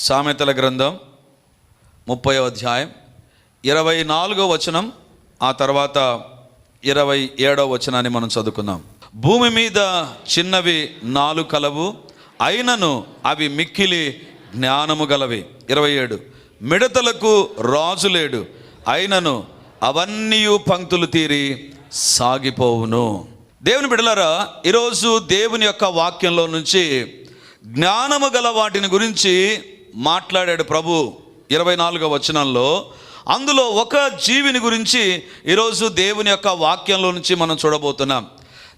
సామెతల గ్రంథం ముప్పై అధ్యాయం ఇరవై నాలుగో వచనం ఆ తర్వాత ఇరవై ఏడో వచనాన్ని మనం చదువుకుందాం. భూమి మీద చిన్నవి నాలుగు కలవు అయినను అవి మిక్కిలి జ్ఞానము గలవి. ఇరవై ఏడు మిడతలకు రాజు లేడు అయినను అవన్నీ పంక్తులు తీరి సాగిపోవును. దేవుని బిడలరా ఈరోజు దేవుని యొక్క వాక్యంలో నుంచి జ్ఞానము గల వాటిని గురించి మాట్లాడాడు ప్రభు ఇరవై నాలుగో వచనంలో. అందులో ఒక జీవిని గురించి ఈరోజు దేవుని యొక్క వాక్యంలో నుంచి మనం చూడబోతున్నాం.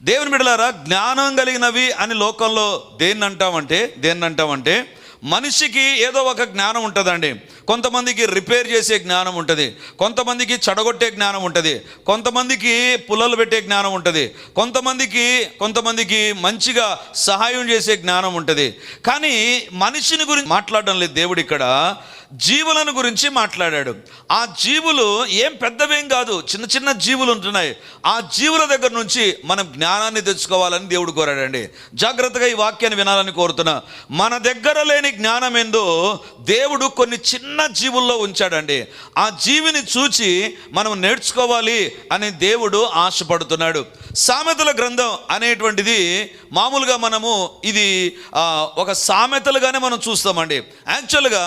దేవుని బిడలారా జ్ఞానం కలిగినవి అని లోకంలో దేన్ని అంటామంటే దేన్ని అంటామంటే మనిషికి ఏదో ఒక జ్ఞానం ఉంటుందండి. కొంతమందికి రిపేర్ చేసే జ్ఞానం ఉంటుంది కొంతమందికి చెడగొట్టే జ్ఞానం ఉంటుంది కొంతమందికి పుల్లలు పెట్టే జ్ఞానం ఉంటుంది కొంతమందికి కొంతమందికి మంచిగా సహాయం చేసే జ్ఞానం ఉంటుంది. కానీ మనిషిని గురించి మాట్లాడడం లేదు దేవుడు ఇక్కడ జీవులను గురించి మాట్లాడాడు. ఆ జీవులు ఏం పెద్దవేం కాదు చిన్న చిన్న జీవులు ఉంటున్నాయి. ఆ జీవుల దగ్గర నుంచి మనం జ్ఞానాన్ని తెచ్చుకోవాలని దేవుడు కోరాడండి. జాగ్రత్తగా ఈ వాక్యాన్ని వినాలని కోరుతున్నా. మన దగ్గర లేని జ్ఞానం ఏందో దేవుడు కొన్ని చిన్న జీవుల్లో ఉంచాడండి. ఆ జీవిని చూచి మనం నేర్చుకోవాలి అని దేవుడు ఆశపడుతున్నాడు. సామెతల గ్రంథం అనేటువంటిది మామూలుగా మనము ఇది ఒక సామెతలుగానే మనం చూస్తామండి. యాక్చువల్గా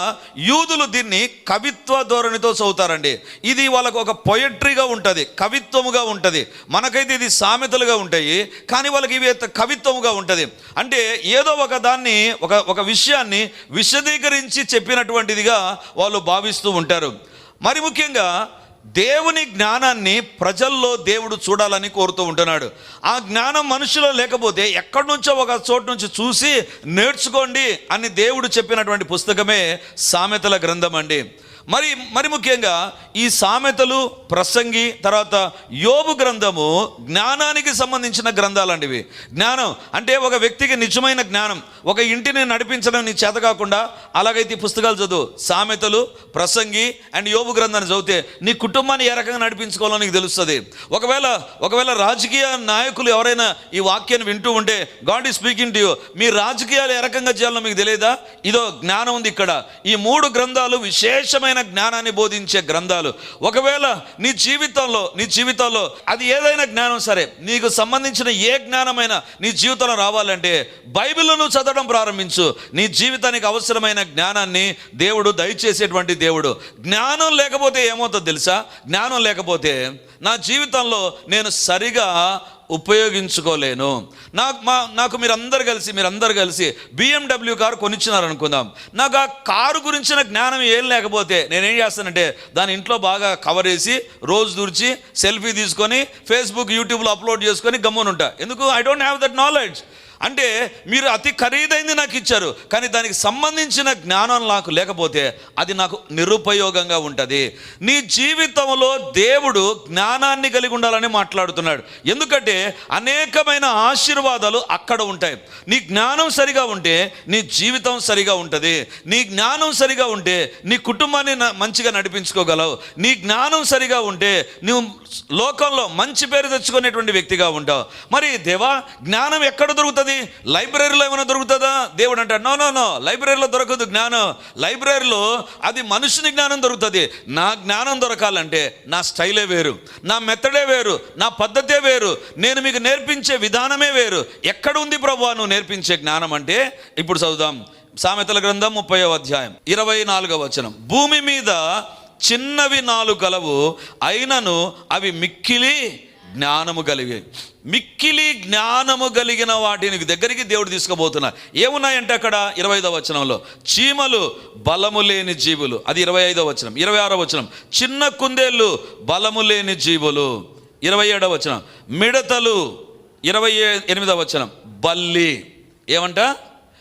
యూదులు దీన్ని కవిత్వ ధోరణితో చదువుతారండి. ఇది వాళ్ళకు ఒక పొయట్రీగా ఉంటుంది కవిత్వముగా ఉంటుంది. మనకైతే ఇది సామెతలుగా ఉంటాయి కానీ వాళ్ళకి ఇవి కవిత్వముగా ఉంటుంది. అంటే ఏదో ఒక దాన్ని ఒక ఒక విషయాన్ని విశదీకరించి చెప్పినటువంటిదిగా వాళ్ళు భావిస్తూ ఉంటారు. మరి ముఖ్యంగా దేవుని జ్ఞానాన్ని ప్రజల్లో దేవుడు చూడాలని కోరుతూ ఉంటున్నాడు. ఆ జ్ఞానం మనుషులో లేకపోతే ఎక్కడి నుంచో ఒక చోటు నుంచి చూసి నేర్చుకోండి అని దేవుడు చెప్పినటువంటి పుస్తకమే సామెతల గ్రంథం అండి. మరి మరి ముఖ్యంగా ఈ సామెతలు ప్రసంగి తర్వాత యోబు గ్రంథము జ్ఞానానికి సంబంధించిన గ్రంథాలండి ఇవి జ్ఞానం అంటే ఒక వ్యక్తికి నిజమైన జ్ఞానం. ఒక ఇంటిని నడిపించడం నీ చేత కాకుండా అలాగైతే ఈ పుస్తకాలు చదువు. సామెతలు ప్రసంగి అండ్ యోబు గ్రంథాన్ని చదివితే నీ కుటుంబాన్ని ఏ రకంగా నడిపించుకోవాలో నీకు తెలుస్తుంది. ఒకవేళ ఒకవేళ రాజకీయ నాయకులు ఎవరైనా ఈ వాక్యాన్ని వింటూ ఉంటే గాడ్ ఈ స్పీకింగ్ టు యూ. మీ రాజకీయాలు ఏ రకంగా చేయాలో మీకు తెలియదా? ఇదో జ్ఞానం ఉంది ఇక్కడ. ఈ మూడు గ్రంథాలు విశేషమైన జ్ఞానాన్ని బోధించే గ్రంథాలు. ఒకవేళ నీ జీవితంలో నీ జీవితంలో అది ఏదైనా జ్ఞానం సరే నీకు సంబంధించిన ఏ జ్ఞానమైనా నీ జీవితంలో రావాలంటే బైబిల్ను చదవడం ప్రారంభించు. నీ జీవితానికి అవసరమైన జ్ఞానాన్ని దేవుడు దయచేసేటువంటి దేవుడు. జ్ఞానం లేకపోతే ఏమవుతుందో తెలుసా? జ్ఞానం లేకపోతే నా జీవితంలో నేను సరిగా ఉపయోగించుకోలేను. నాకు మా నాకు మీరందరు కలిసి మీరందరు కలిసి బిఎండబ్ల్యూ కారు కొనిచ్చినారనుకుందాం. నాకు ఆ కారు గురించిన జ్ఞానం ఏం లేకపోతే నేనేం చేస్తానంటే దాని ఇంట్లో బాగా కవర్ వేసి రోజు దూర్చి సెల్ఫీ తీసుకొని ఫేస్బుక్ యూట్యూబ్లో అప్లోడ్ చేసుకొని గమ్మునుంటా. ఎందుకు? I don't have that knowledge అంటే మీరు అతి ఖరీదైంది నాకు ఇచ్చారు కానీ దానికి సంబంధించిన జ్ఞానం నాకు లేకపోతే అది నాకు నిరుపయోగంగా ఉంటుంది. నీ జీవితంలో దేవుడు జ్ఞానాన్ని కలిగి ఉండాలని మాట్లాడుతున్నాడు. ఎందుకంటే అనేకమైన ఆశీర్వాదాలు అక్కడ ఉంటాయి. నీ జ్ఞానం సరిగా ఉంటే నీ జీవితం సరిగా ఉంటుంది. నీ జ్ఞానం సరిగా ఉంటే నీ కుటుంబాన్ని న- మంచిగా నడిపించుకోగలవు. నీ జ్ఞానం సరిగా ఉంటే నువ్వు లోకంలో మంచి పేరు తెచ్చుకునేటువంటి వ్యక్తిగా ఉంటావు. మరి దేవా జ్ఞానం ఎక్కడ దొరుకుతుంది? లైబ్రరీలో ఏమైనా దొరుకుతుందా? దేవుడు అంటాడు నో నో నో లైబ్రరీలో దొరకదు జ్ఞానం. లైబ్రరీలో అది మనుషుని జ్ఞానం దొరుకుతుంది. నా జ్ఞానం దొరకాలంటే నా స్టైలే వేరు నా మెథడే వేరు నా పద్ధతే వేరు. నేను మీకు నేర్పించే విధానమే వేరు. ఎక్కడ ఉంది ప్రభు నువ్వు నేర్పించే జ్ఞానం అంటే ఇప్పుడు చదువుదాం. సామెతల గ్రంథం ముప్పై అధ్యాయం ఇరవై నాలుగవ వచనం. భూమి మీద చిన్నవి నాలుగు కలవు అయినను అవి మిక్కిలి జ్ఞానము కలిగి మిక్కిలి జ్ఞానము కలిగిన వాటిని దగ్గరికి దేవుడు తీసుకుపోతున్నారు. ఏమున్నాయంటే అక్కడ? ఇరవై ఐదవ వచనంలో చీమలు బలము లేని జీవులు. అది ఇరవై ఐదవ వచనం ఇరవై ఆరో వచనం. చిన్న కుందేళ్ళు బలము లేని జీవులు. ఇరవై ఏడవ వచనం. మిడతలు ఇరవై ఏ- ఎనిమిదవ వచనం. బల్లి. ఏమంట?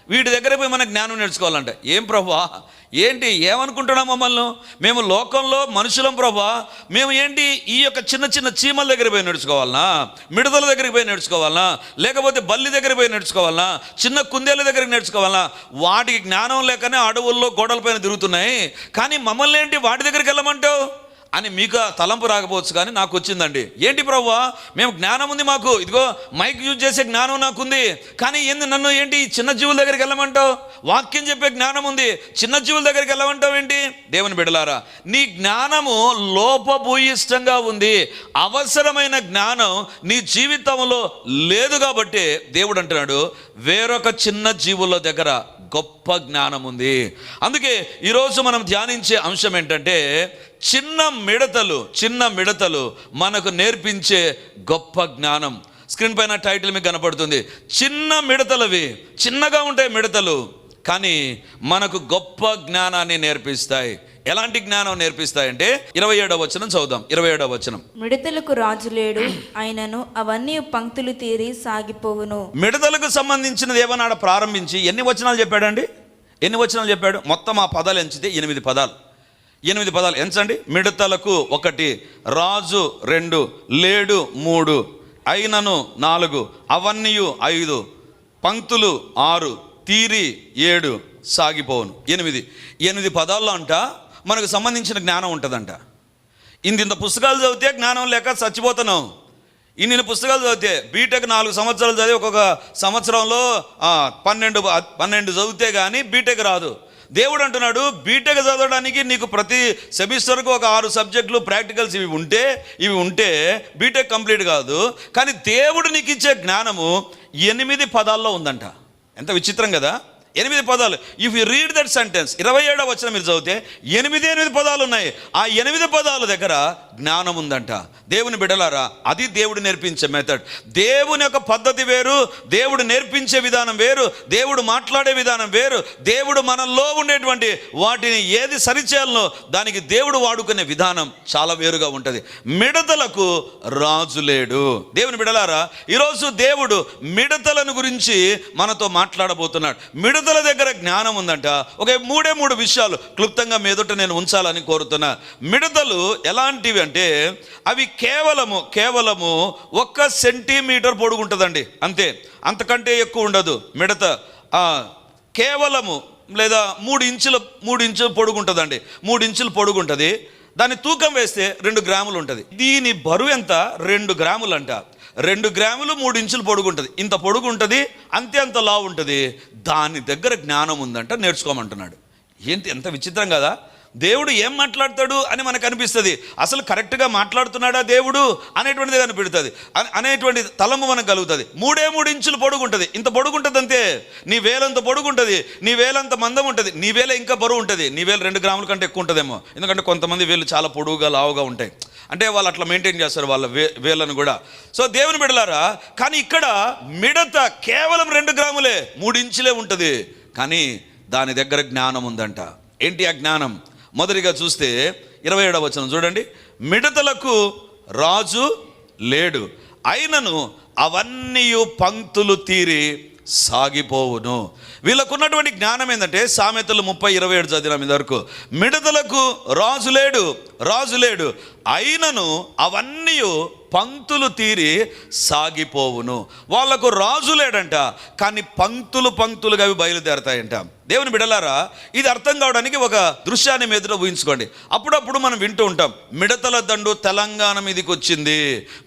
వీటి దగ్గర పోయి మన జ్ఞానం నేర్చుకోవాలంట. ఏం ప్రభా ఏంటి ఏమనుకుంటున్నాం మమ్మల్ని? మేము లోకంలో మనుషులం ప్రభా. మేము ఏంటి ఈ యొక్క చిన్న చిన్న చీమల దగ్గర పోయి నడుచుకోవాలనా? మిడతల దగ్గరికి పోయి నడుచుకోవాలనా? లేకపోతే బల్లి దగ్గర పోయి నడుచుకోవాలనా? చిన్న కుందేళ్ళ దగ్గరికి నడుచుకోవాలనా? వాటికి జ్ఞానం లేకనే అడవుల్లో గోడలపైన తిరుగుతున్నాయి. కానీ మమ్మల్ని ఏంటి వాటి దగ్గరికి వెళ్ళమంటావు? అని మీకు తలంపు రాకపోవచ్చు కానీ నాకు వచ్చిందండి. ఏంటి ప్రవ్వా? మేము జ్ఞానం ఉంది మాకు. ఇదిగో మైక్ యూజ్ చేసే జ్ఞానం నాకుంది. కానీ ఏంది నన్ను ఏంటి ఈ చిన్న జీవుల దగ్గరికి వెళ్ళమంటావు? వాక్యం చెప్పే జ్ఞానం ఉంది. చిన్న జీవుల దగ్గరికి వెళ్ళమంటావు ఏంటి? దేవుని బిడలారా నీ జ్ఞానము లోపభూయిష్టంగా ఉంది. అవసరమైన జ్ఞానం నీ జీవితంలో లేదు కాబట్టి దేవుడు అంటున్నాడు వేరొక చిన్న జీవుల దగ్గర గొప్ప జ్ఞానం ఉంది. అందుకే ఈరోజు మనం ధ్యానించే అంశం ఏంటంటే చిన్న మిడతలు చిన్న మిడతలు మనకు నేర్పించే గొప్ప జ్ఞానం. స్క్రీన్ పైన టైటిల్ మీకు కనపడుతుంది. చిన్న మిడతలవి చిన్నగా ఉంటాయి మిడతలు కానీ మనకు గొప్ప జ్ఞానాన్ని నేర్పిస్తాయి. ఎలాంటి జ్ఞానం నేర్పిస్తాయంటే ఇరవై ఏడవ వచనం చదువుదాం. ఇరవై ఏడవ వచనం. మిడతలకు రాజు లేడు ఆయనను అవన్నీ పంక్తులు తీరి సాగిపోవును. మిడతలకు సంబంధించినది ఏమన్నా ప్రారంభించి ఎన్ని వచనాలు చెప్పాడండి? ఎన్ని వచనాలు చెప్పాడు? మొత్తం ఆ పదాలు ఎంచితే ఎనిమిది పదాలు. ఎనిమిది పదాలు ఎంచండి. మిడతలకు ఒకటి రాజు రెండు లేడు మూడు అయినను నాలుగు అవన్నీయు ఐదు పంక్తులు ఆరు తీరి ఏడు సాగిపోవును. ఎనిమిది. ఎనిమిది పదాల్లో అంట మనకు సంబంధించిన జ్ఞానం ఉంటుందంట. ఇంత ఇంత పుస్తకాలు చదివితే జ్ఞానం లేక చచ్చిపోతున్నాం. ఇన్ని పుస్తకాలు చదివితే బీటెక్ నాలుగు సంవత్సరాలు చదివి ఒక్కొక్క సంవత్సరంలో పన్నెండు పన్నెండు చదివితే కానీ బీటెక్ రాదు. దేవుడు అంటున్నాడు బీటెక్ చదవడానికి నీకు ప్రతి సెమిస్టర్కు ఒక ఆరు సబ్జెక్టులు ప్రాక్టికల్స్ ఇవి ఉంటే ఇవి ఉంటే బీటెక్ కంప్లీట్ కాదు. కానీ దేవుడు నీకు ఇచ్చే జ్ఞానము ఎనిమిది పదాల్లో ఉందంట. ఎంత విచిత్రం కదా? ఎనిమిది పదాలు. If you read that sentence ఇరవై ఏడవ వచ్చిన మీరు చదివితే ఎనిమిది ఎనిమిది పదాలు ఉన్నాయి. ఆ ఎనిమిది పదాల దగ్గర జ్ఞానం ఉందంట. దేవుని బిడలారా అది దేవుడు నేర్పించే మెథడ్ దేవుని యొక్క పద్ధతి వేరు దేవుడు నేర్పించే విధానం వేరు దేవుడు మాట్లాడే విధానం వేరు దేవుడు మనలో ఉండేటువంటి వాటిని ఏది సరిచేయాలనో దానికి దేవుడు వాడుకునే విధానం చాలా వేరుగా ఉంటుంది. మిడతలకు రాజు లేడు. దేవుని బిడలారా ఈరోజు దేవుడు మిడతలను గురించి మనతో మాట్లాడబోతున్నాడు. మిడతల దగ్గర జ్ఞానం ఉందంట. ఒక మూడే మూడు విషయాలు క్లుప్తంగా మీదట నేను ఉంచాలని కోరుతున్నా. మిడతలు ఎలాంటివి అంటే అవి కేవలము కేవలము ఒక్క సెంటీమీటర్ పొడుగుంటుందండి. అంతే. అంతకంటే ఎక్కువ ఉండదు మిడత. కేవలము లేదా మూడు ఇంచుల మూడు ఇంచులు పొడుగుంటుందండి. మూడు ఇంచులు పొడుగుంటుంది. దాన్ని తూకం వేస్తే రెండు గ్రాములు ఉంటుంది దీని బరువు ఎంత? రెండు గ్రాములు అంట రెండు గ్రాములు మూడు ఇంచులు పొడుగు ఉంటుంది. ఇంత పొడుగు ఉంటుంది అంతే అంత లావు ఉంటుంది. దాని దగ్గర జ్ఞానం ఉందంట నేర్చుకోమంటున్నాడు. ఏంటి ఎంత విచిత్రం కదా? దేవుడు ఏం మాట్లాడతాడు అని మనకు అనిపిస్తుంది. అసలు కరెక్ట్గా మాట్లాడుతున్నాడా దేవుడు? అనేటువంటిది కనిపెడుతుంది. అనే- అనేటువంటి తలము మనకు కలుగుతుంది. మూడే మూడు ఇంచులు పొడుగుంటుంది. ఇంత పొడుగుంటుంది అంతే నీ వేలంత పొడుగుంటుంది. నీ వేలంత మందం ఉంటుంది. నీ వేల ఇంకా బరువు ఉంటుంది. నీ వేలు రెండు గ్రాముల కంటే ఎక్కువ ఉంటుందేమో. ఎందుకంటే కొంతమంది వేలు చాలా పొడుగుగా లావుగా ఉంటాయి. అంటే వాళ్ళు అట్లా మెయింటైన్ చేస్తారు వాళ్ళ వే వేళ్ళను కూడా. సో దేవుని బిడలారా కానీ ఇక్కడ మిడత కేవలం రెండు గ్రాములే. మూడు ఇంచులే ఉంటుంది. కానీ దాని దగ్గర జ్ఞానం ఉందంట. ఏంటి ఆ జ్ఞానం? మొదటిగా చూస్తే ఇరవై ఏడవ వచనం చూడండి. మిడతలకు రాజు లేడు. అయినను అవన్నీ పంక్తులు తీరి సాగిపోవును. వీళ్ళకున్నటువంటి జ్ఞానం ఏంటంటే సామెతలు ముప్పై ఇరవై ఏడు చదివిన వరకు మిడతలకు రాజు లేడు రాజు లేడు. అయినను అవన్నీ పంక్తులు తీరి సాగిపోవును. వాళ్ళకు రాజు లేడంట కానీ పంక్తులు పంక్తులుగా అవి బయలుదేరతాయంట. దేవుని బిడలారా ఇది అర్థం కావడానికి ఒక దృశ్యాన్ని మీదలో ఊహించుకోండి. అప్పుడప్పుడు మనం వింటూ ఉంటాం మిడతల దండు తెలంగాణ మీదకి వచ్చింది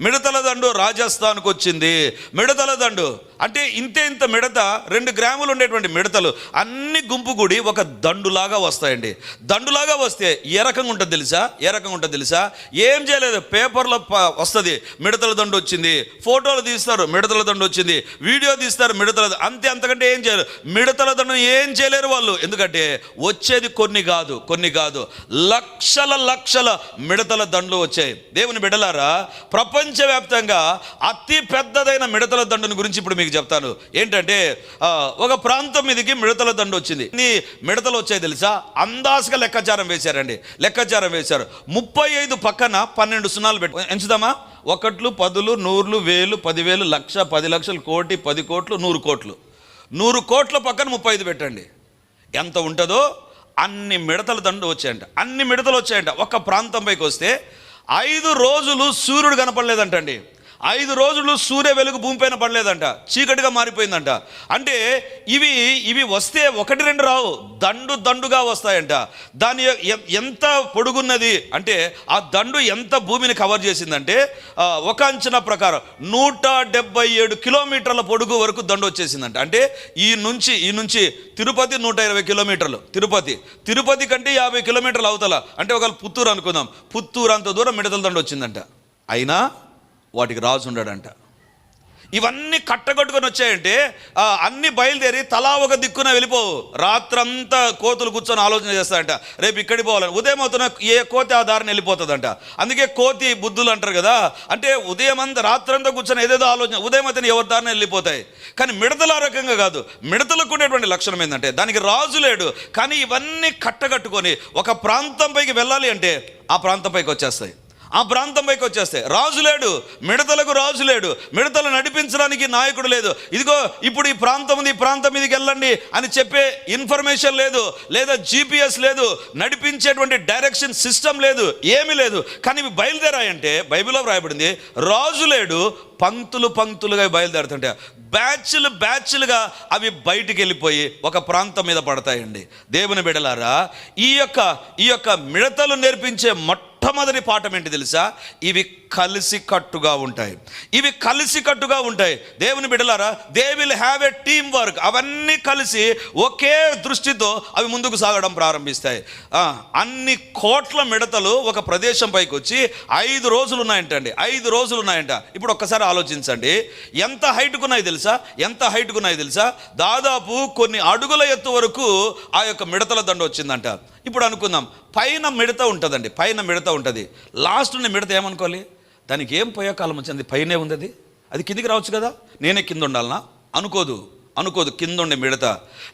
మిడతల దండు రాజస్థాన్కి వచ్చింది మిడతల దండు అంటే ఇంతే ఇంత మిడత రెండు గ్రాములు ఉండేటువంటి మిడతలు అన్ని గుంపు కూడి ఒక దండులాగా వస్తాయండి. దండులాగా వస్తే ఏ రకంగా ఉంటుంది తెలుసా? ఏ రకంగా ఉంటుంది తెలుసా? ఏం చేయలేదు పేపర్లో వస్తుంది మిడతల దండు వచ్చింది ఫోటోలు తీస్తారు మిడతల దండు వచ్చింది వీడియో తీస్తారు మిడతల అంతే అంతకంటే ఏం చేయలేదు మిడతల దండు ఏం చేయలేరు వాళ్ళు. ఎందుకంటే వచ్చేది కొన్ని కాదు కొన్ని కాదు. లక్షల లక్షల మిడతల దండ్లు వచ్చాయి. దేవుని బిడలారా ప్రపంచవ్యాప్తంగా అతి పెద్దదైన మిడతల దండుని గురించి ఇప్పుడు మీకు చెప్తాను. ఏంటంటే ఒక ప్రాంతం మీదకి మిడతల దండు వచ్చింది. ఈ మిడతలు వచ్చాయి తెలుసా? అందాసుగా లెక్కాచారం వేశారండి. లెక్కాచారం వేశారు. ముప్పై ఐదు పక్కన పన్నెండు సున్నాలు పెట్టు ఎంచుదామా? ఒకట్లు పదులు నూర్లు వేలు పదివేలు లక్ష పది లక్షలు కోటి పది కోట్లు నూరు కోట్లు. నూరు కోట్ల పక్కన ముప్పై ఐదు పెట్టండి. ఎంత ఉంటుందో అన్ని మిడతల దండు వచ్చాయంట. అన్ని మిడతలు వచ్చాయంట. ఒక ప్రాంతం పైకి వస్తే ఐదు రోజులు సూర్యుడు కనపడలేదంటండి. ఐదు రోజులు సూర్య వెలుగు భూమిపైన పడలేదంట. చీకటిగా మారిపోయిందంట. అంటే ఇవి ఇవి వస్తే ఒకటి రెండు రావు. దండు దండుగా వస్తాయంట. దాని ఎంత పొడుగున్నది అంటే ఆ దండు ఎంత భూమిని కవర్ చేసిందంటే ఒక అంచనా ప్రకారం నూట డెబ్బై ఏడు కిలోమీటర్ల పొడుగు వరకు దండు వచ్చేసిందంట. అంటే ఈ నుంచి ఈ నుంచి తిరుపతి నూట ఇరవై కిలోమీటర్లు. తిరుపతి. తిరుపతి కంటే యాభై కిలోమీటర్లు అవతల. అంటే ఒకవేళ పుత్తూరు అనుకుందాం. పుత్తూరు అంత దూరం మిడతల దండు వచ్చిందంట. అయినా వాటికి రాజు ఉండడంట ఇవన్నీ కట్టగట్టుకొని వచ్చాయంటే అన్ని బయలుదేరి తలా ఒక దిక్కున వెళ్ళిపోవు రాత్రంతా కోతులు కూర్చొని ఆలోచన చేస్తాయంట రేపు ఇక్కడికి పోవాలని. ఉదయం అవుతున్న ఏ కోతి ఆ దారిని వెళ్ళిపోతుందంట. అందుకే కోతి బుద్ధులు అంటారు కదా. అంటే ఉదయం అంతా రాత్రంతా కూర్చొని ఏదేదో ఆలోచన. ఉదయం అయితే ఎవరి దారిని వెళ్ళిపోతాయి. కానీ మిడతల రకంగా కాదు. మిడతలకు ఉండేటువంటి లక్షణం ఏంటంటే దానికి రాజు లేడు. కానీ ఇవన్నీ కట్టగట్టుకొని ఒక ప్రాంతంపైకి వెళ్ళాలి అంటే ఆ ప్రాంతంపైకి వచ్చేస్తాయి. ఆ ప్రాంతం పైకి వచ్చేస్తే రాజు లేడు మిడతలకు రాజు లేడు మిడతలు నడిపించడానికి నాయకుడు లేదు. ఇదిగో ఇప్పుడు ఈ ప్రాంతం ఉంది ఈ ప్రాంతం మీదకి వెళ్ళండి అని చెప్పే ఇన్ఫర్మేషన్ లేదు లేదా జీపీఎస్ లేదు నడిపించేటువంటి డైరెక్షన్ సిస్టమ్ లేదు ఏమీ లేదు. కానీ ఇవి బయలుదేరాయంటే బైబిల్లో వ్రాయబడింది రాజు లేడు పంక్తులు పంక్తులుగా బయలుదేరుతుంటే బ్యాచ్లు బ్యాచ్లుగా అవి బయటికి వెళ్ళిపోయి ఒక ప్రాంతం మీద పడతాయండి. దేవుని బిడలారా ఈ యొక్క ఈ యొక్క మిడతలు నేర్పించే మొట్టమొదటి పాఠం ఏంటి తెలుసా? ఇవి కలిసి కట్టుగా ఉంటాయి. ఇవి కలిసి కట్టుగా ఉంటాయి. దేవుని బిడలారా they will have a team work అవన్నీ కలిసి ఒకే దృష్టితో అవి ముందుకు సాగడం ప్రారంభిస్తాయి. అన్ని కోట్ల మిడతలు ఒక ప్రదేశం పైకి వచ్చి ఐదు రోజులు ఉన్నాయంటండి ఐదు రోజులు ఉన్నాయంట ఇప్పుడు ఒక్కసారి ఆలోచించండి. ఎంత హైట్కున్నాయి తెలుసా? ఎంత హైట్కున్నాయి తెలుసా? దాదాపు కొన్ని అడుగుల ఎత్తు వరకు ఆ యొక్క మిడతల దండ వచ్చిందంట. ఇప్పుడు అనుకుందాం. పైన మిడత ఉంటుందండి. పైన మిడత ఉంటుంది. లాస్ట్ ఉన్న మిడత ఏమనుకోవాలి? దానికి ఏం పోయే కాలం వచ్చింది? పైనే ఉంది అది. అది కిందికి రావచ్చు కదా? నేనే కింద ఉండాలనా అనుకోదు. అనుకోదు. కింద ఉండే మిడత.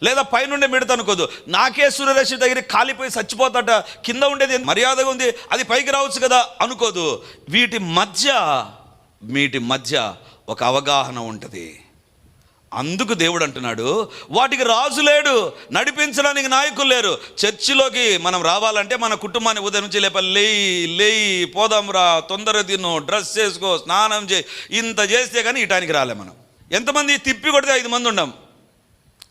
లేదా పైనుండే మిడత అనుకోదు. నాకే సూర్యరశ్మి దగ్గర కాలిపోయి చచ్చిపోతాట. కింద ఉండేది మర్యాదగా ఉంది? అది పైకి రావచ్చు కదా? అనుకోదు. వీటి మధ్య వీటి మధ్య ఒక అవగాహన ఉంటుంది. అందుకు దేవుడు అంటున్నాడు వాటికి రాజు లేడు నడిపించడానికి నాయకులు లేరు. చర్చిలోకి మనం రావాలంటే మన కుటుంబాన్ని ఉదయం నుంచి లేప లేయి లేయి పోదాం రా తొందర తిను డ్రెస్ చేసుకో స్నానం చేయి ఇంత చేస్తే కానీ ఈ టైంకి రాలే మనం. ఎంతమంది తిప్పి కొడితే ఐదు మంది ఉండం.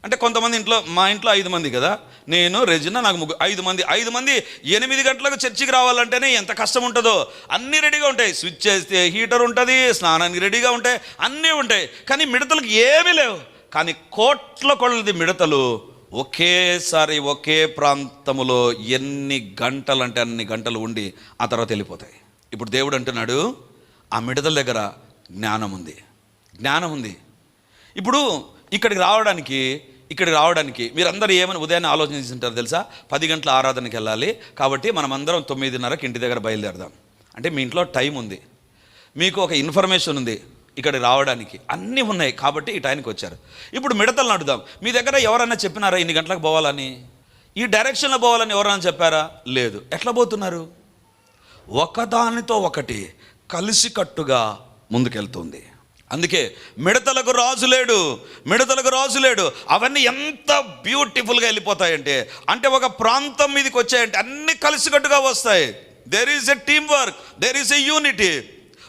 అంటే కొంతమంది ఇంట్లో మా ఇంట్లో ఐదు మంది కదా. నేను రెజినా నాకు ముగ్గురు ఐదు మంది. ఐదు మంది ఎనిమిది గంటలకు చర్చికి రావాలంటేనే ఎంత కష్టం ఉంటుందో. అన్నీ రెడీగా ఉంటాయి. స్విచ్ చేస్తే హీటర్ ఉంటుంది స్నానానికి రెడీగా ఉంటాయి అన్నీ ఉంటాయి. కానీ మిడతలకు ఏమీ లేవు. కానీ కోట్ల కొలది మిడతలు ఒకేసారి ఒకే ప్రాంతములో ఎన్ని గంటలు అంటే అన్ని గంటలు ఉండి ఆ తర్వాత వెళ్ళిపోతాయి. ఇప్పుడు దేవుడు అంటున్నాడు ఆ మిడతల దగ్గర జ్ఞానం ఉంది. జ్ఞానం ఉంది. ఇప్పుడు ఇక్కడికి రావడానికి ఇక్కడికి రావడానికి మీరందరూ ఏమని ఉదయాన్నే ఆలోచించుంటారు తెలుసా? పది గంటల ఆరాధనకి వెళ్ళాలి. కాబట్టి మనమందరం తొమ్మిదిన్నరకి ఇంటి దగ్గర బయలుదేరదాం. అంటే మీ ఇంట్లో టైం ఉంది. మీకు ఒక ఇన్ఫర్మేషన్ ఉంది ఇక్కడ రావడానికి. అన్నీ ఉన్నాయి కాబట్టి ఈ టైంకి వచ్చారు. ఇప్పుడు మిడతలు నడుదాం మీ దగ్గర ఎవరైనా చెప్పినారా ఇన్ని గంటలకు పోవాలని? ఈ డైరెక్షన్లో పోవాలని ఎవరైనా చెప్పారా? లేదు. ఎట్లా పోతున్నారు? ఒకదానితో ఒకటి కలిసికట్టుగా ముందుకెళ్తుంది. అందుకే మిడతలకు రాజు లేడు మిడతలకు రాజు లేడు. అవన్నీ ఎంత బ్యూటిఫుల్గా వెళ్ళిపోతాయంటే అంటే ఒక ప్రాంతం మీదకి వచ్చాయంటే అన్ని కలిసికట్టుగా వస్తాయి. There is a team work there is a unity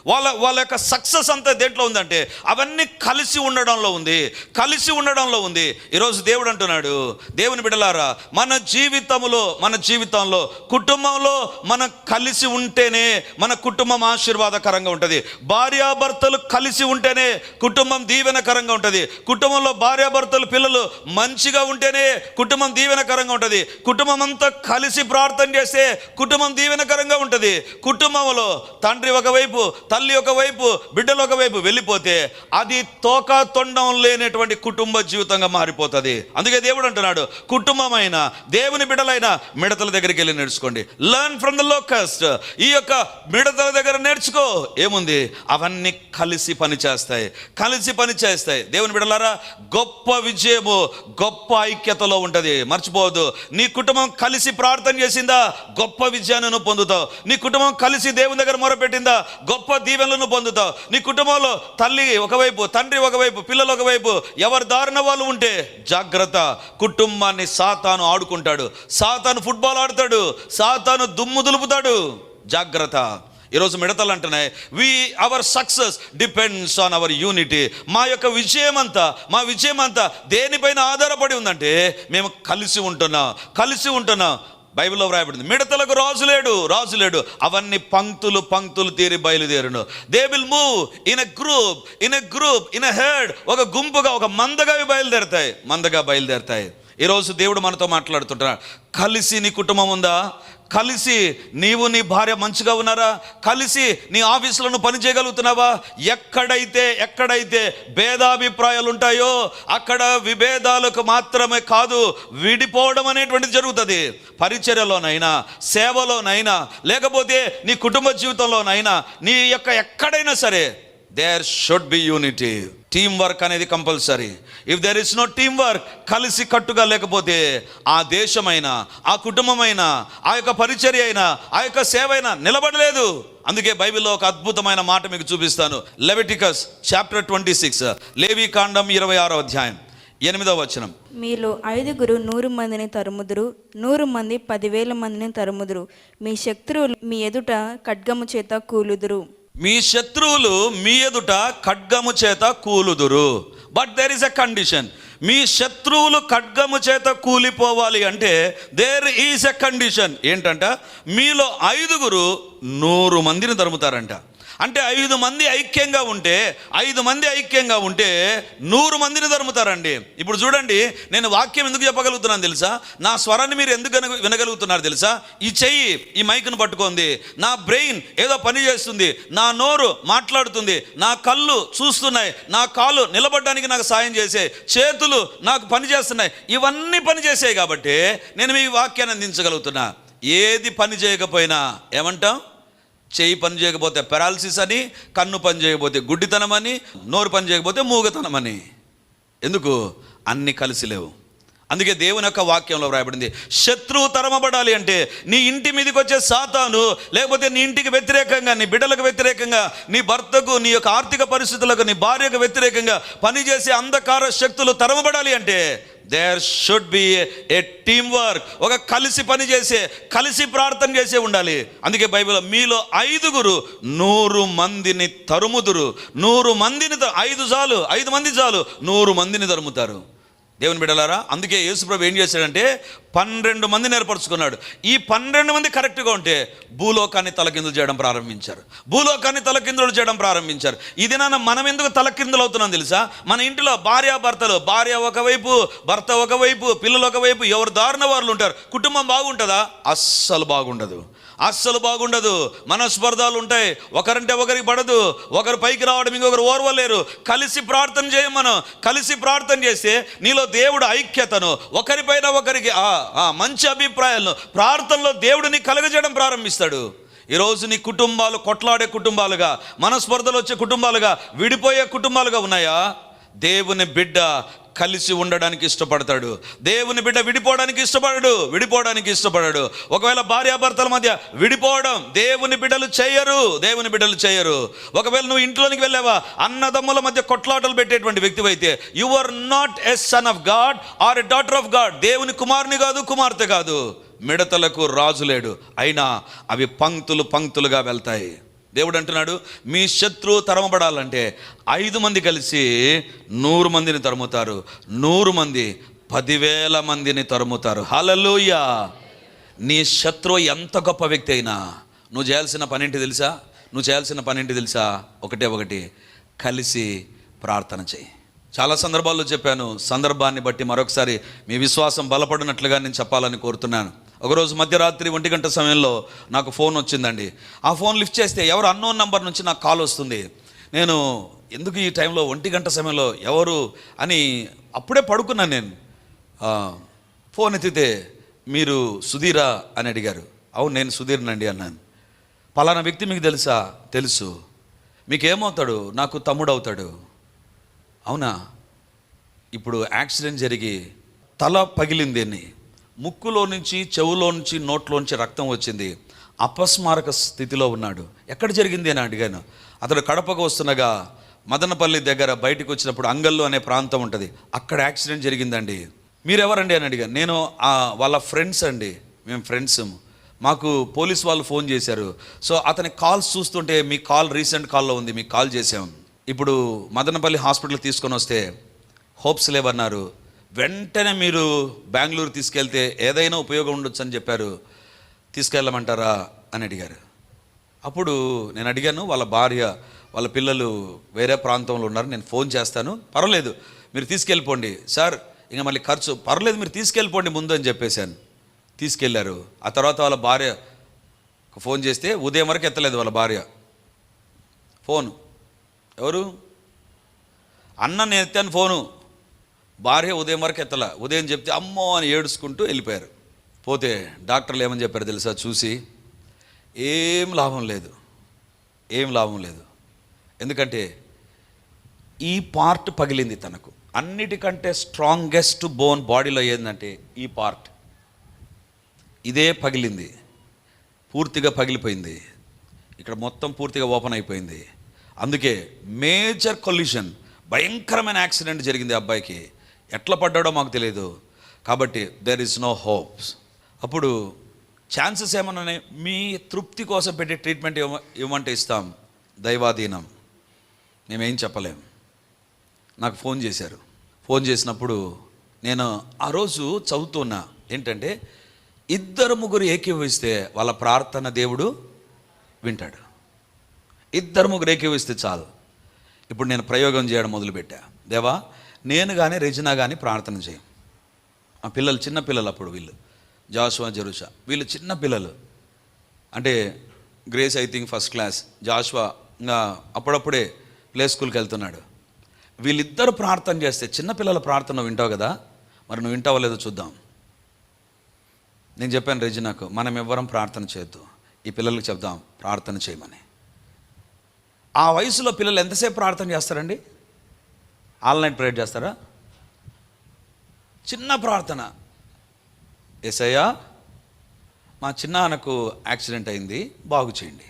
వాళ్ళ వాళ్ళ యొక్క సక్సెస్ అంతా దేంట్లో ఉందంటే అవన్నీ కలిసి ఉండడంలో ఉంది కలిసి ఉండడంలో ఉంది. ఈరోజు దేవుడు అంటున్నాడు దేవుని బిడలారా మన జీవితంలో మన జీవితంలో కుటుంబంలో మనం కలిసి ఉంటేనే మన కుటుంబం ఆశీర్వాదకరంగా ఉంటుంది. భార్యాభర్తలు కలిసి ఉంటేనే కుటుంబం దీవెనకరంగా ఉంటుంది. కుటుంబంలో భార్యాభర్తలు పిల్లలు మంచిగా ఉంటేనే కుటుంబం దీవెనకరంగా ఉంటుంది. కుటుంబం అంతా కలిసి ప్రార్థన చేస్తే కుటుంబం దీవెనకరంగా ఉంటుంది. కుటుంబంలో తండ్రి ఒకవైపు తల్లి ఒకవైపు బిడ్డలు ఒకవైపు వెళ్ళిపోతే అది తోక తొండం లేనటువంటి కుటుంబ జీవితంగా మారిపోతుంది. అందుకే దేవుడు అంటున్నాడు కుటుంబమైన దేవుని బిడ్డలైన మిడతల దగ్గరికి వెళ్ళి నేర్చుకోండి. లర్న్ ఫ్రమ్ ద లోకస్ట్ ఈ యొక్క మిడతల దగ్గర నేర్చుకో. ఏముంది? అవన్నీ కలిసి పని చేస్తాయి కలిసి పని చేస్తాయి. దేవుని బిడ్డలారా గొప్ప విజయము గొప్ప ఐక్యతలో ఉంటుంది. మర్చిపోవద్దు. నీ కుటుంబం కలిసి ప్రార్థన చేసిందా? గొప్ప విజయాన్ని నువ్వు పొందుతావు. నీ కుటుంబం కలిసి దేవుని దగ్గర మొరపెట్టిందా? గొప్ప దీవెనలను పొందుతావు. నీ కుటుంబంలో తల్లి ఒకవైపు తండ్రి ఒకవైపు పిల్లలు ఒకవైపు ఎవరి దారిన వాళ్ళు ఉంటే జాగ్రత్త. కుటుంబాన్ని సాతాను ఆడుకుంటాడు. సాతాను ఫుట్బాల్ ఆడతాడు. సాతాను దుమ్ము దులుపుతాడు. జాగ్రత్త. ఈరోజు మిడతలు అంటున్నాయి. We our success depends on our unity మా యొక్క విజయం అంతా మా విజయం అంతా దేనిపైన ఆధారపడి ఉందంటే మేము కలిసి ఉంటున్నాం. కలిసి ఉంటున్నాం. బైబిల్లో వ్రాయబడింది. మిడతలకు రాజు లేడు రాజు లేడు. అవన్నీ పంక్తులు పంక్తులు తీరి బయలుదేరును. They will move in a group in a group in a head ఒక గుంపుగా ఒక మందగా బయలుదేరుతాయి. మందగా బయలుదేరుతాయి. ఈరోజు దేవుడు మనతో మాట్లాడుతుంటున్నాడు కలిసి నీ కుటుంబం ఉందా? కలిసి నీవు నీ భార్య మంచిగా ఉన్నారా? కలిసి నీ ఆఫీసులను పని చేయగలుగుతున్నావా ఎక్కడైతే ఎక్కడైతే భేదాభిప్రాయాలు ఉంటాయో అక్కడ విభేదాలకు మాత్రమే కాదు విడిపోవడం అనేటువంటిది జరుగుతుంది. పరిచర్యలోనైనా సేవలోనైనా లేకపోతే నీ కుటుంబ జీవితంలోనైనా నీ యొక్క ఎక్కడైనా సరే there should be unity team work అనేది compulsory if there is no team work కలిసి కట్టుగా లేకపోతే ఆ దేశమైనా ఆ కుటుంబమైనా ఆ యొక్క పరిచర్య అయినా ఆ యొక్క సేవ అయినా నిలబడలేదు. అందుకే బైబిల్లో ఒక అద్భుతమైన మాట మీకు చూపిస్తాను. లెవిటికస్ చాప్టర్ ట్వంటీ సిక్స్ లేవి కాండం ఇరవై ఆరో అధ్యాయం ఎనిమిదవ వచనం. మీలో ఐదుగురు నూరు మందిని తరుముదురు నూరు మంది పదివేల మందిని తరుముదురు. మీ శత్రువులు మీ ఎదుట ఖడ్గము చేత కూలుదురు. మీ శత్రువులు మీ ఎదుట ఖడ్గము చేత కూలుదురు. But there is a condition మీ శత్రువులు ఖడ్గము చేత కూలిపోవాలి అంటే దేర్ ఈస్ ఎ కండిషన్ ఏంటంట? మీలో ఐదుగురు నూరు మందిని తరుముతారంట. అంటే ఐదు మంది ఐక్యంగా ఉంటే ఐదు మంది ఐక్యంగా ఉంటే నూరు మందిని తరుముతారండి. ఇప్పుడు చూడండి నేను వాక్యం ఎందుకు చెప్పగలుగుతున్నాను తెలుసా? నా స్వరాన్ని మీరు ఎందుకు వినగలుగుతున్నారు తెలుసా? ఈ చెయ్యి ఈ మైక్ను పట్టుకుంది నా బ్రెయిన్ ఏదో పని చేస్తుంది. నా నోరు మాట్లాడుతుంది. నా కళ్ళు చూస్తున్నాయి. నా కాళ్ళు నిలబడడానికి నాకు సాయం చేసే చేతులు నాకు పని చేస్తున్నాయి. ఇవన్నీ పని చేసాయి కాబట్టి నేను మీ వాక్యాన్ని అందించగలుగుతున్నా. ఏది పని చేయకపోయినా ఏమంటాం? చేయి పని చేయకపోతే పెరాలసిస్ అని కన్ను పని చేయకపోతే గుడ్డితనం అని నోరు పని చేయకపోతే మూగతనం అని ఎందుకు? అన్ని కలిసి లేవు. అందుకే దేవుని యొక్క వాక్యంలో వ్రాయబడింది శత్రువు తరమబడాలి అంటే నీ ఇంటి మీదకి వచ్చే సాతాను లేకపోతే నీ ఇంటికి వ్యతిరేకంగా నీ బిడ్డలకు వ్యతిరేకంగా నీ భర్తకు నీ యొక్క ఆర్థిక పరిస్థితులకు నీ భార్యకు వ్యతిరేకంగా పనిచేసే అంధకార శక్తులు తరమబడాలి అంటే there should be a team work ఒక కలిసి పని చేసే కలిసి ప్రార్థన చేసే ఉండాలి. అందుకే బైబిల్ మీలో ఐదుగురు నూరు మందిని తరుముదురు. నూరు మందిని ఐదు చాలు ఐదు మంది చాలు నూరు మందిని తరుముతారు. దేవుని బిడలారా అందుకే యేసుప్రభు ఏం చేశాడంటే పన్నెండు మందిని ఏర్పరచుకున్నాడు ఈ పన్నెండు మంది కరెక్ట్గా ఉంటే భూలోకాన్ని తలకిందులు చేయడం ప్రారంభించారు. భూలోకాన్ని తలకిందులు చేయడం ప్రారంభించారు. ఇది నాన్న మనం ఎందుకు తలకిందులు అవుతున్నాం తెలుసా? మన ఇంటిలో భార్య భర్తలు భార్య ఒకవైపు భర్త ఒకవైపు పిల్లలు ఒకవైపు ఎవరు దారుణ వాళ్ళు ఉంటారు? కుటుంబం బాగుంటుందా? అస్సలు బాగుండదు. అస్సలు బాగుండదు. మనస్పర్ధాలు ఉంటాయి. ఒకరంటే ఒకరికి పడదు. ఒకరు పైకి రావడం ఇంకొకరు ఓర్వలేరు. కలిసి ప్రార్థన చేయం మనం. కలిసి ప్రార్థన చేస్తే నీలో దేవుడు ఐక్యతను ఒకరిపైన ఒకరికి ఆ, ఆ, మంచి అభిప్రాయాలను ప్రార్థనలో దేవుడిని కలగజేయడం ప్రారంభిస్తాడు. ఈరోజు నీ కుటుంబాలు కొట్లాడే కుటుంబాలుగా మనస్పర్ధలు వచ్చే కుటుంబాలుగా విడిపోయే కుటుంబాలుగా ఉన్నాయా? దేవుని బిడ్డ కలిసి ఉండడానికి ఇష్టపడతాడు. దేవుని బిడ్డ విడిపోవడానికి ఇష్టపడడు విడిపోవడానికి ఇష్టపడడు. ఒకవేళ భార్యాభర్తల మధ్య విడిపోవడం దేవుని బిడ్డలు చేయరు దేవుని బిడ్డలు చేయరు. ఒకవేళ నువ్వు ఇంట్లోనికి వెళ్ళావా అన్నదమ్ముల మధ్య కొట్లాటలు పెట్టేటువంటి వ్యక్తి అయితే you are not a son of God or a daughter of God దేవుని కుమారుని కాదు కుమార్తె కాదు. మిడతలకు రాజు లేడు. అయినా అవి పంక్తులు పంక్తులుగా వెళ్తాయి. దేవుడు అంటున్నాడు మీ శత్రువు తరమబడాలంటే ఐదు మంది కలిసి నూరు మందిని తరుముతారు. నూరు మంది పదివేల మందిని తరుముతారు. హలలోయ నీ శత్రువు ఎంత గొప్ప వ్యక్తి అయినా నువ్వు చేయాల్సిన పనేంటి తెలుసా? నువ్వు చేయాల్సిన పనేంటి తెలుసా? ఒకటే ఒకటి. కలిసి ప్రార్థన చేయి. చాలా సందర్భాల్లో చెప్పాను సందర్భాన్ని బట్టి మరొకసారి మీ విశ్వాసం బలపడినట్లుగా నేను చెప్పాలని కోరుతున్నాను. ఒకరోజు మధ్యరాత్రి ఒంటి గంట సమయంలో నాకు ఫోన్ వచ్చిందండి. ఆ ఫోన్ లిఫ్ట్ చేస్తే ఎవరు అన్నోన్ నంబర్ నుంచి నాకు కాల్ వస్తుంది. నేను ఎందుకు ఈ టైంలో ఒంటి గంట సమయంలో ఎవరు అని అప్పుడే పడుకున్నాను నేను. ఫోన్ ఎత్తితే మీరు సుధీరా అని అడిగారు. అవును నేను సుధీర్నండి అన్నాను. పలానా వ్యక్తి మీకు తెలుసా? తెలుసు. మీకేమవుతాడు నాకు తమ్ముడు అవుతాడు. అవునా? ఇప్పుడు యాక్సిడెంట్ జరిగి తల పగిలింది అని ముక్కులో నుంచి చెవులో నుంచి నోట్లోంచి రక్తం వచ్చింది. అపస్మారక స్థితిలో ఉన్నాడు. ఎక్కడ జరిగింది అని అడిగాను. అతడు కడపకు వస్తుండగా మదనపల్లి దగ్గర బయటకు వచ్చినప్పుడు అంగల్లు అనే ప్రాంతం ఉంటుంది. అక్కడ యాక్సిడెంట్ జరిగిందండి. మీరెవరండి అని అడిగాను. నేను వాళ్ళ ఫ్రెండ్స్ అండి. మేము ఫ్రెండ్స్. మాకు పోలీస్ వాళ్ళు ఫోన్ చేశారు. సో అతని కాల్స్ చూస్తుంటే మీ కాల్ రీసెంట్ కాల్లో ఉంది మీకు కాల్ చేసాం ఇప్పుడు మదనపల్లి హాస్పిటల్ తీసుకొని వస్తే హోప్స్ లేవన్నారు. వెంటనే మీరు బెంగళూరు తీసుకెళ్తే ఏదైనా ఉపయోగం ఉండొచ్చు అని చెప్పారు తీసుకెళ్ళమంటారా అని అడిగారు. అప్పుడు నేను అడిగాను వాళ్ళ భార్య వాళ్ళ పిల్లలు వేరే ప్రాంతంలో ఉన్నారు నేను ఫోన్ చేస్తాను. పర్వాలేదు మీరు తీసుకెళ్ళిపోండి. సార్ ఇంకా మళ్ళీ ఖర్చు పర్వాలేదు మీరు తీసుకెళ్ళిపోండి ముందు అని చెప్పేశాను. తీసుకెళ్ళారు. ఆ తర్వాత వాళ్ళ భార్య ఫోన్ చేస్తే ఉదయం వరకు ఎత్తలేదు వాళ్ళ భార్య. ఫోను. ఎవరు? అన్న నేను ఎత్తాను ఫోను. భార్య ఉదయం వరకు ఎత్తల. ఉదయం చెప్తే అమ్మో అని ఏడుచుకుంటూ వెళ్ళిపోయారు. పోతే డాక్టర్లు ఏమని చెప్పారు తెలుసా? చూసి ఏం లాభం లేదు. ఏం లాభం లేదు. ఎందుకంటే ఈ పార్ట్ పగిలింది తనకు. అన్నిటికంటే స్ట్రాంగెస్ట్ బోన్ బాడీలో ఏంటంటే ఈ పార్ట్. ఇదే పగిలింది. పూర్తిగా పగిలిపోయింది. ఇక్కడ మొత్తం పూర్తిగా ఓపెన్ అయిపోయింది. అందుకే మేజర్ కొల్యూషన్ భయంకరమైన యాక్సిడెంట్ జరిగింది ఆ అబ్బాయికి. ఎట్లా పడ్డాడో మాకు తెలియదు కాబట్టి దెర్ ఇస్ నో హోప్స్ అప్పుడు ఛాన్సెస్ ఏమన్నా మీ తృప్తి కోసం పెట్టి ట్రీట్మెంట్ ఇవ్వ ఇవ్వమంటే ఇస్తాం. దైవాధీనం. మేమేం చెప్పలేం. నాకు ఫోన్ చేశారు. ఫోన్ చేసినప్పుడు నేను ఆ రోజు చదువుతున్నా. ఏంటంటే ఇద్దరు ముగ్గురు ఏకీభవిస్తే వాళ్ళ ప్రార్థన దేవుడు వింటాడు. ఇద్దరు ముగ్గురు ఏకీభవిస్తే చాలు. ఇప్పుడు నేను ప్రయోగం చేయడం మొదలుపెట్టా. దేవా నేను కానీ రెజినా కానీ ప్రార్థన చేయం. ఆ పిల్లలు చిన్న పిల్లలు అప్పుడు వీళ్ళు. జాషువా జరుషా. వీళ్ళు చిన్న పిల్లలు. అంటే Grace I think first class. Joshua ఇంకా అప్పుడప్పుడే ప్లే స్కూల్కి వెళ్తున్నాడు. వీళ్ళిద్దరు ప్రార్థన చేస్తే చిన్నపిల్లల ప్రార్థన వింటావు కదా? మరి నువ్వు వింటావో లేదో చూద్దాం. నేను చెప్పాను రెజినాకు మనం ఎవ్వరం ప్రార్థన చేయొద్దు. ఈ పిల్లలకు చెప్దాం ప్రార్థన చేయమని. ఆ వయసులో పిల్లలు ఎంతసేపు ప్రార్థన చేస్తారండి? ఆన్లైన్ ప్రేయర్ చేస్తారా? చిన్న ప్రార్థన. ఎసయ్యా మా చిన్నాన్నకు యాక్సిడెంట్ అయింది బాగు చేయండి.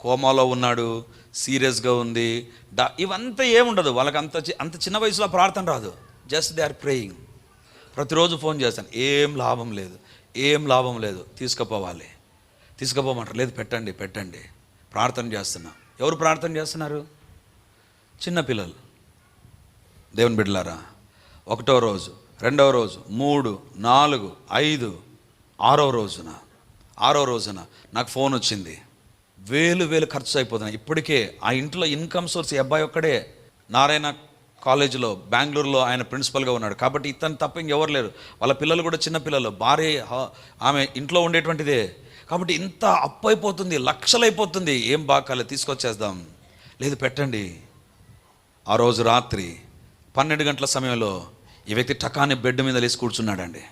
కోమాలో ఉన్నాడు సీరియస్గా ఉంది డా ఇవంతా ఏముండదు వాళ్ళకి అంత చి- అంత చిన్న వయసులో ప్రార్థన రాదు. Just they are praying. ప్రతిరోజు ఫోన్ చేస్తాను ఏం లాభం లేదు ఏం లాభం లేదు తీసుకుపోవాలి. తీసుకుపోమంటారు లేదు పెట్టండి పెట్టండి. ప్రార్థన చేస్తున్నా. ఎవరు ప్రార్థన చేస్తున్నారు? చిన్నపిల్లలు దేవుని బిడ్డలారా ఒకటో రోజు రెండవ రోజు మూడు నాలుగు ఐదు ఆరో రోజున ఆరో రోజున నాకు ఫోన్ వచ్చింది. వేలు వేలు ఖర్చు అయిపోతున్నాయి ఇప్పటికే ఆ ఇంట్లో ఇన్కమ్ సోర్స్ ఈ అబ్బాయి ఒక్కడే. నారాయణ కాలేజీలో బెంగళూరులో ఆయన ప్రిన్సిపల్గా ఉన్నాడు. కాబట్టి ఇతను తప్ప ఇంకెవరు లేరు. వాళ్ళ పిల్లలు కూడా చిన్న పిల్లలు. భార్య ఆమె ఇంట్లో ఉండేటువంటిదే. కాబట్టి ఇంత అప్పు అయిపోతుంది లక్షలైపోతుంది ఏం బాకాలే తీసుకొచ్చేద్దాం. లేదు పెట్టండి. ఆ రోజు రాత్రి పన్నెండు గంటల సమయంలో ఈ వ్యక్తి టకాని బెడ్ మీద లేచి కూర్చున్నాడండి.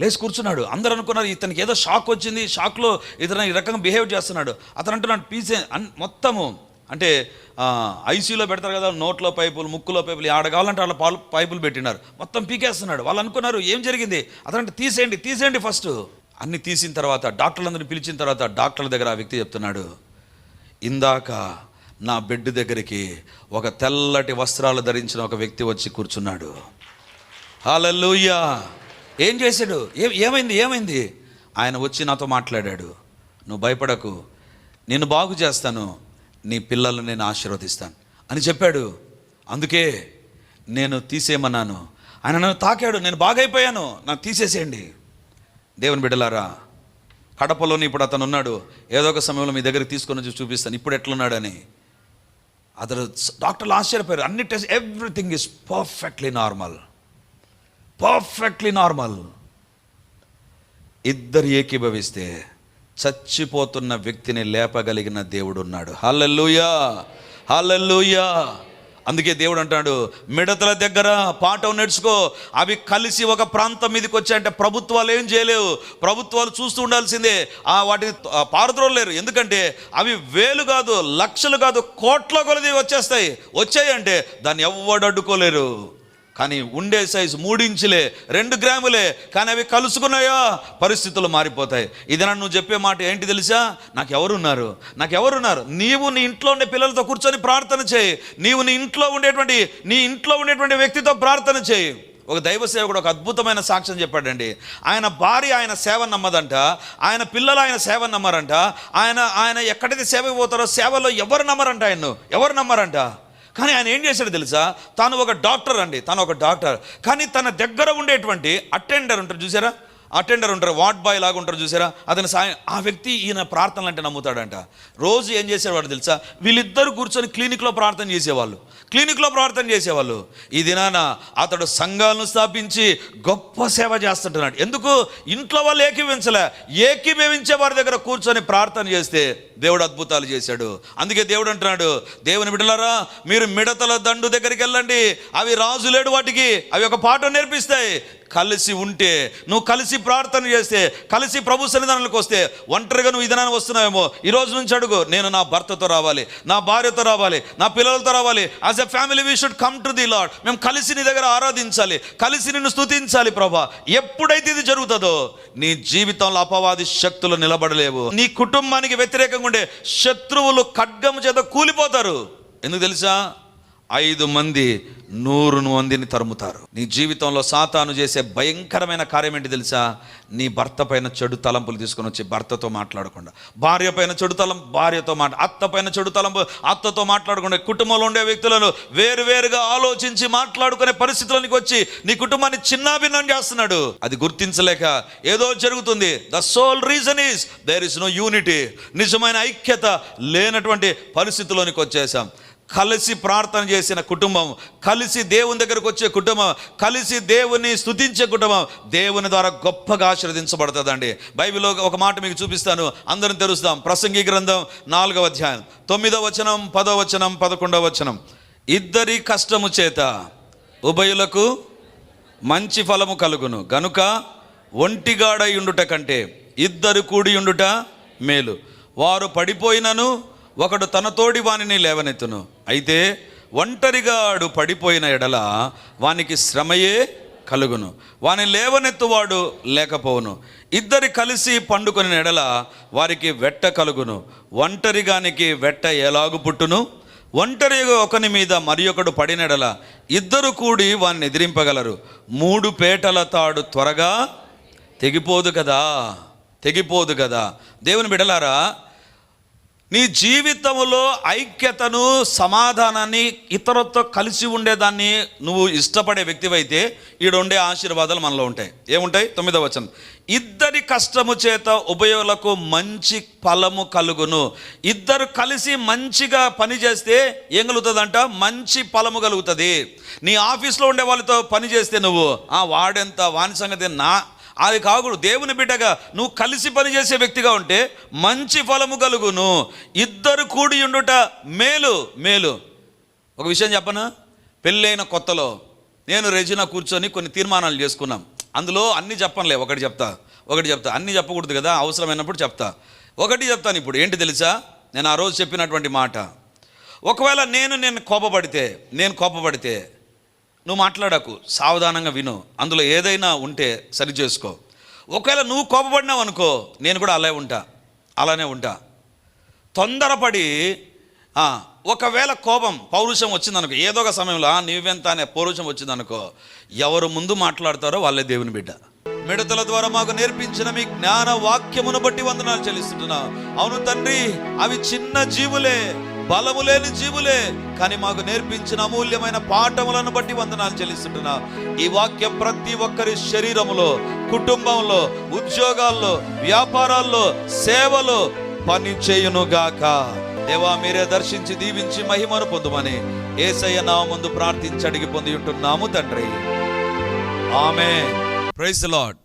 లేచి కూర్చున్నాడు. అందరూ అనుకున్నారు ఇతనికి ఏదో షాక్ వచ్చింది షాక్లో ఇతను ఈ రకంగా బిహేవ్ చేస్తున్నాడు. అతను అంటున్నాడు పీసే మొత్తము అంటే ఐసీలో పెడతారు కదా నోట్లో పైపులు ముక్కులో పైపులు ఆడ కావాలంటే వాళ్ళ పాలు పైపులు పెట్టినారు. మొత్తం పీకేస్తున్నాడు. వాళ్ళు అనుకున్నారు ఏం జరిగింది? అతనంటే తీసేయండి తీసేయండి ఫస్ట్. అన్ని తీసిన తర్వాత డాక్టర్లందరినీ పిలిచిన తర్వాత డాక్టర్ల దగ్గర ఆ వ్యక్తి చెప్తున్నాడు ఇందాక నా బెడ్ దగ్గరికి ఒక తెల్లటి వస్త్రాలు ధరించిన ఒక వ్యక్తి వచ్చి కూర్చున్నాడు. హల్లెలూయా! ఏం చేశాడు? ఏ ఏమైంది ఏమైంది? ఆయన వచ్చి నాతో మాట్లాడాడు. నువ్వు భయపడకు. నేను బాగు చేస్తాను. నీ పిల్లల్ని నేను ఆశీర్వదిస్తాను అని చెప్పాడు. అందుకే నేను తీసేయమన్నాను. ఆయన నన్ను తాకాడు. నేను బాగైపోయాను. నాకు తీసేసేయండి. దేవుని బిడ్డలారా కడపలోని ఇప్పుడు అతను ఉన్నాడు ఏదో ఒక సమయంలో మీ దగ్గరికి తీసుకొని వచ్చి చూపిస్తాను. ఇప్పుడు ఎట్లున్నాడని. అతను డాక్టర్లు ఆశ్చర్యపోయారు అన్ని test everything is perfectly normal. Perfectly normal. ఇద్దరు ఏకీభవిస్తే చచ్చిపోతున్న వ్యక్తిని లేపగలిగిన దేవుడు ఉన్నాడు హల్లెలూయా! హల్లెలూయా! అందుకే దేవుడు అంటాడు మిడతల దగ్గర పాఠం నేర్చుకో అవి కలిసి ఒక ప్రాంతం మీదకి వచ్చాయంటే ప్రభుత్వాలు ఏం చేయలేవు. ప్రభుత్వాలు చూస్తూ ఉండాల్సిందే. ఆ వాటిని పారద్రోలేరు ఎందుకంటే అవి వేలు కాదు లక్షలు కాదు కోట్ల కొలది వచ్చేస్తాయి. వచ్చాయంటే దాన్ని ఎవ్వడు అడ్డుకోలేరు. కానీ ఉండే సైజు మూడించులే రెండు గ్రాములే కానీ అవి కలుసుకున్నాయో? పరిస్థితులు మారిపోతాయి. ఇది నన్ను నువ్వు చెప్పే మాట ఏంటి తెలుసా? నాకు ఎవరున్నారు నాకు ఎవరున్నారు నీవు నీ ఇంట్లో ఉండే పిల్లలతో కూర్చొని ప్రార్థన చేయి. నీవు నీ ఇంట్లో ఉండేటువంటి నీ ఇంట్లో ఉండేటువంటి వ్యక్తితో ప్రార్థన చేయి. ఒక దైవ సేవకుడు ఒక అద్భుతమైన సాక్ష్యం చెప్పాడండి. ఆయన భార్య ఆయన సేవ నమ్మదంట. ఆయన పిల్లలు ఆయన సేవ నమ్మరంట. ఆయన ఆయన ఎక్కడైతే సేవ పోతారో సేవలో ఎవరు నమ్మరంట ఆయన ఎవరు నమ్మరంట? కానీ ఆయన ఏం చేశాడు తెలుసా? తాను ఒక డాక్టర్ అండి. తను ఒక డాక్టర్. కానీ తన దగ్గర ఉండేటువంటి అటెండర్ ఉంటారు. చూసారా? అటెండర్ ఉంటారు వార్డ్ బాయ్ లాగా ఉంటారు చూసారా? అతని సాయం ఆ వ్యక్తి ఈయన ప్రార్థనలు అంటే నమ్ముతాడంట. రోజు ఏం చేసేవాడు తెలుసా? వీళ్ళిద్దరు కూర్చొని క్లినిక్లో ప్రార్థన చేసేవాళ్ళు. క్లినిక్లో ప్రార్థన చేసేవాళ్ళు. ఈ దినాన అతడు సంఘాలను స్థాపించి గొప్ప సేవ చేస్తుంటున్నాడు. ఎందుకు? ఇంట్లో వాళ్ళు ఏకీవించలే ఏకీభవించే వారి దగ్గర కూర్చొని ప్రార్థన చేస్తే దేవుడు అద్భుతాలు చేశాడు. అందుకే దేవుడు అంటున్నాడు దేవుని బిడ్డలారా మీరు మిడతల దండు దగ్గరికి వెళ్ళండి. అవి రాజు లేడు వాటికి. అవి ఒక పాఠం నేర్పిస్తాయి. కలిసి ఉంటే నువ్వు కలిసి ప్రార్థన చేస్తే కలిసి ప్రభు సన్నిధానాలకు వస్తే ఒంటరిగా నువ్వు ఇదనాన్ని వస్తున్నావేమో ఈ రోజు నుంచి అడుగు నేను నా భర్తతో రావాలి నా భార్యతో రావాలి నా పిల్లలతో రావాలి. As a family we should come to the Lord మేము కలిసి నీ దగ్గర ఆరాధించాలి కలిసి నిన్ను స్థుతించాలి ప్రభా. ఎప్పుడైతే ఇది జరుగుతుందో నీ జీవితంలో అపవాది శక్తులు నిలబడలేవు. నీ కుటుంబానికి వ్యతిరేకంగా ఉండే శత్రువులు ఖడ్గము చేత కూలిపోతారు. ఎందుకు తెలుసా? ఐదు మంది నూరు మందిని తరుముతారు. నీ జీవితంలో సాతాను చేసే భయంకరమైన కార్యం ఏంటి తెలుసా? నీ భర్త పైన చెడు తలంపులు తీసుకొని వచ్చి భర్తతో మాట్లాడకుండా. భార్య పైన చెడు తలం భార్యతో మాట అత్త పైన చెడు తలంపు అత్తతో మాట్లాడకుండా కుటుంబంలో ఉండే వ్యక్తులను వేరువేరుగా ఆలోచించి మాట్లాడుకునే పరిస్థితులకు వచ్చి నీ కుటుంబాన్ని చిన్నాభిన్నం చేస్తున్నాడు. అది గుర్తించలేక ఏదో జరుగుతుంది. The sole reason is there is no unity నిజమైన ఐక్యత లేనటువంటి పరిస్థితిలోనికి వచ్చేసాం. కలిసి ప్రార్థన చేసిన కుటుంబం కలిసి దేవుని దగ్గరకు వచ్చే కుటుంబం కలిసి దేవుని స్థుతించే కుటుంబం దేవుని ద్వారా గొప్పగా ఆశీర్వదించబడుతుందండి. బైబిల్లో ఒక మాట మీకు చూపిస్తాను అందరం తెరుస్తాం. ప్రసంగి గ్రంథం నాలుగవ అధ్యాయం. తొమ్మిదవ వచనం పదో వచనం పదకొండవ వచనం. ఇద్దరి కష్టము చేత ఉభయులకు మంచి ఫలము కలుగును. గనుక ఒంటిగాడై ఉండుట కంటే ఇద్దరు కూడి ఉండుట మేలు. వారు పడిపోయినను ఒకడు తన తోడి వానిని లేవనెత్తును. అయితే ఒంటరిగాడు పడిపోయిన ఎడల వానికి శ్రమయే కలుగును. వాని లేవనెత్తువాడు లేకపోవును. ఇద్దరి కలిసి పండుకొని ఎడల వారికి వెట్ట కలుగును. ఒంటరిగానికి వెట్ట ఎలాగు పుట్టును? ఒంటరిగా ఒకని మీద మరి ఒకడు పడినెడల ఇద్దరు కూడి వాన్ని ఎదిరింపగలరు. మూడు పేటల తాడు త్వరగా తెగిపోదు కదా? తెగిపోదు కదా? దేవుని బిడలారా నీ జీవితంలో ఐక్యతను సమాధానాన్ని ఇతరులతో కలిసి ఉండేదాన్ని నువ్వు ఇష్టపడే వ్యక్తివైతే ఈడుండే ఆశీర్వాదాలు మనలో ఉంటాయి. ఏముంటాయి? తొమ్మిదవ వచనం. ఇద్దరి కష్టము చేత ఉభయులకు మంచి ఫలము కలుగును. ఇద్దరు కలిసి మంచిగా పని చేస్తే ఏం కలుగుతుందంట? మంచి ఫలము కలుగుతుంది. నీ ఆఫీస్లో ఉండే వాళ్ళతో పని చేస్తే నువ్వు ఆ వాడెంత వాని సంగతి నా అది కాకూడదు దేవుని బిడ్డగా నువ్వు కలిసి పనిచేసే వ్యక్తిగా ఉంటే మంచి ఫలము కలుగును. ఇద్దరు కూడి ఉండుట మేలు మేలు. ఒక విషయం చెప్పనా? పెళ్ళైన కొత్తలో నేను రెజినా కూర్చొని కొన్ని తీర్మానాలు చేసుకున్నాం. అందులో అన్ని చెప్పనులే ఒకటి చెప్తా ఒకటి చెప్తా. అన్ని చెప్పకూడదు కదా అవసరమైనప్పుడు చెప్తా. ఒకటి చెప్తాను ఇప్పుడు ఏంటి తెలుసా? నేను ఆ రోజు చెప్పినటువంటి మాట. ఒకవేళ నేను నేను కోపపడితే నేను కోపపడితే నువ్వు మాట్లాడకు సావధానంగా విను. అందులో ఏదైనా ఉంటే సరి చేసుకో. ఒకవేళ నువ్వు కోపపడినావు అనుకో నేను కూడా అలా ఉంటా అలానే ఉంటా. తొందరపడి ఒకవేళ కోపం పౌరుషం వచ్చిందనుకో ఏదో ఒక సమయంలో "ఆ, నీవెంత అనే పౌరుషం వచ్చిందనుకో ఎవరు ముందు మాట్లాడతారో వాళ్ళే దేవుని బిడ్డ. మిడతల ద్వారా మాకు నేర్పించిన మీ జ్ఞాన వాక్యమును బట్టి వందనాలు చెల్లిస్తుంటున్నా అవును తండ్రి అవి చిన్న జీవులే. బలము లేని జీవులే కానీ మాకు నేర్పించిన అమూల్యమైన పాఠములను బట్టి వందనాలు చెల్లిస్తుంటున్నా. ఈ వాక్యం ప్రతి ఒక్కరి శరీరములో కుటుంబంలో ఉద్యోగాల్లో వ్యాపారాల్లో సేవలో పని చేయునుగాక దేవా మీరే దర్శించి దీవించి మహిమను పొందుమని ఏసయ్య నా ముందు ప్రార్థించి అడిగి పొంది ఉంటున్నాము తండ్రి. ఆమె ప్రైజ్ లాడ్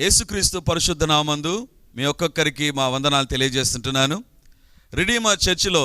యేసుక్రీస్తు పరిశుద్ధ నామందు మీ ఒక్కొక్కరికి మా వందనాలు తెలియజేస్తుంటున్నాను. రిడీమా చర్చిలో